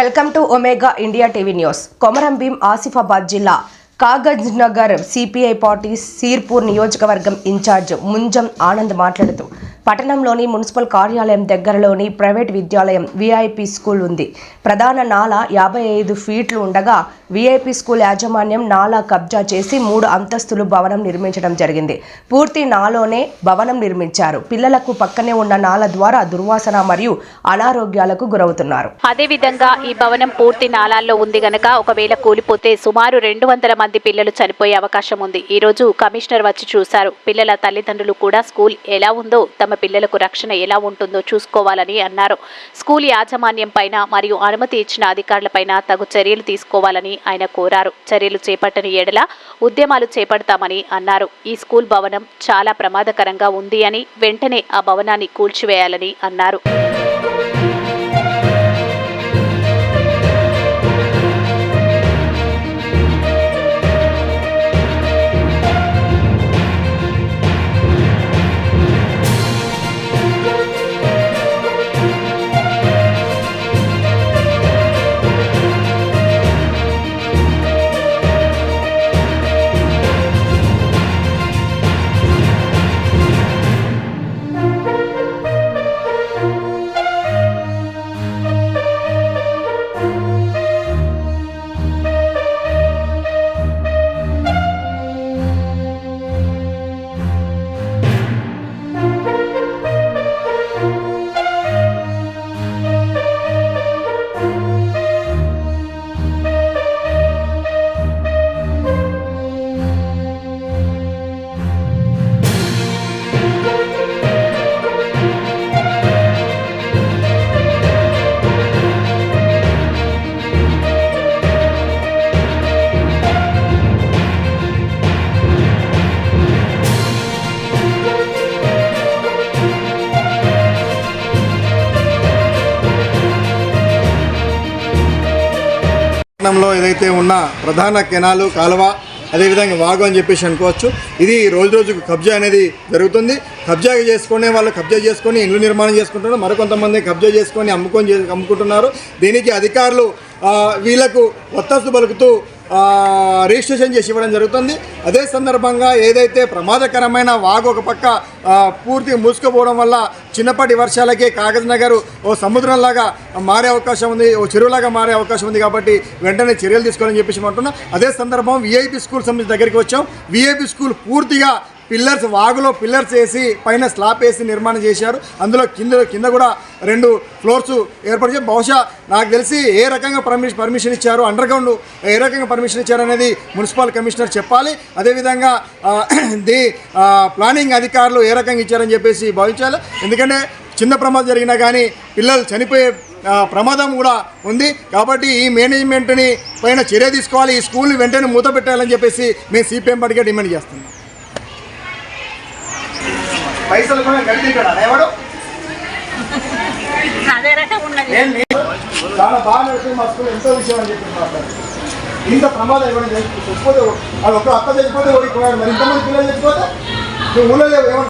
Welcome to Omega India TV news. Komaram Bheem Asifabad జిల్లా Kagaz Nagar CPI party Sirpur నియోజకవర్గం incharge Munjam Anand మాట్లాడుతూ పట్టణంలోని మున్సిపల్ కార్యాలయం దగ్గరలోని ప్రైవేట్ విద్యాలయం విఐపి స్కూల్ ఉంది. ప్రధాన నాల యాభై ఐదు ఫీట్లు ఉండగా విఐపి స్కూల్ యాజమాన్యం నాలా కబ్జా చేసి మూడు అంతస్తులు భవనం నిర్మించడం జరిగింది. పూర్తి నాలోనే భవనం నిర్మించారు. పిల్లలకు పక్కనే ఉన్న నాల ద్వారా దుర్వాసన మరియు అనారోగ్యాలకు గురవుతున్నారు. అదేవిధంగా ఈ భవనం పూర్తి నాలాల్లో ఉంది గనక ఒకవేళ కూలిపోతే సుమారు రెండు వందల మంది పిల్లలు చనిపోయే అవకాశం ఉంది. ఈ రోజు కమిషనర్ వచ్చి చూశారు. పిల్లల తల్లిదండ్రులు కూడా స్కూల్ ఎలా ఉందో తమ పిల్లలకు రక్షణ ఎలా ఉంటుందో చూసుకోవాలని అన్నారు. స్కూల్ యాజమాన్యం పైన మరియు అనుమతి ఇచ్చిన అధికారులపైన తగు చర్యలు తీసుకోవాలని ఆయన కోరారు. చర్యలు చేపట్టని ఎడల ఉద్యమాలు చేపడతామని అన్నారు. ఈ స్కూల్ భవనం చాలా ప్రమాదకరంగా ఉంది అని వెంటనే ఆ భవనాన్ని కూల్చివేయాలని అన్నారు. పట్టణంలో ఏదైతే ఉన్న ప్రధాన కెనాలు కాలువ అదేవిధంగా వాగు అని చెప్పేసి అనుకోవచ్చు. ఇది రోజు రోజుకు కబ్జా అనేది జరుగుతుంది. కబ్జా చేసుకునే వాళ్ళు కబ్జా చేసుకొని ఇండ్లు నిర్మాణం చేసుకుంటున్నారు. మరికొంతమంది కబ్జా చేసుకొని అమ్ముకొని అమ్ముకుంటున్నారు. దీనికి అధికారులు వీళ్ళకు వీళ్ళకు ఒత్తాసు పలుకుతూ రిజిస్ట్రేషన్ చేసి ఇవ్వడం జరుగుతుంది. అదే సందర్భంగా ఏదైతే ప్రమాదకరమైన వాగు ఒక పక్క పూర్తి మూసుకుపోవడం వల్ల చిన్నపాటి వర్షాలకే కాగజ్ నగర్ ఓ సముద్రంలాగా మారే అవకాశం ఉంది ఓ చెరువులాగా మారే అవకాశం ఉంది కాబట్టి వెంటనే చర్యలు తీసుకోవాలని చెప్పేసి అంటున్నాం. అదే సందర్భం విఐపి స్కూల్ సంబంధించి దగ్గరికి వచ్చాం. విఐపి స్కూల్ పూర్తిగా పిల్లర్స్ వాగులో పిల్లర్స్ వేసి పైన స్లాబ్ వేసి నిర్మాణం చేశారు. అందులో కింద కింద కూడా రెండు ఫ్లోర్స్ ఏర్పాటు చేసి బహుశా నాకు తెలిసి ఏ రకంగా పర్మిషన్ పర్మిషన్ ఇచ్చారు అండర్ గ్రౌండ్ ఏ రకంగా పర్మిషన్ ఇచ్చారు అనేది మున్సిపల్ కమిషనర్ చెప్పాలి. అదేవిధంగా ది ప్లానింగ్ అధికారులు ఏ రకంగా ఇచ్చారని చెప్పేసి భావించాలి. ఎందుకంటే చిన్న ప్రమాదం జరిగినా కానీ పిల్లలు చనిపోయే ప్రమాదం కూడా ఉంది. కాబట్టి ఈ మేనేజ్మెంట్ని పైన చర్య తీసుకోవాలి. ఈ స్కూల్ని వెంటనే మూత పెట్టాలని చెప్పేసి మేము సిపిఎం పార్టీగా డిమాండ్ చేస్తున్నాం. పైసలు కూడా నీ- చాలా బాగా నడుస్తుంది మా స్కూల్ ఎంతో విషయం అని చెప్పి మాట్లాడారు ఇంత ప్రమాదం ఇవ్వడం చచ్చిపోతే అది ఒక అక్క చచ్చిపోతే ఓడిపోయాడు మరి ఇంతమంది పిల్లలు చచ్చిపోతే నువ్వు ఊళ్ళో ఏమంటావు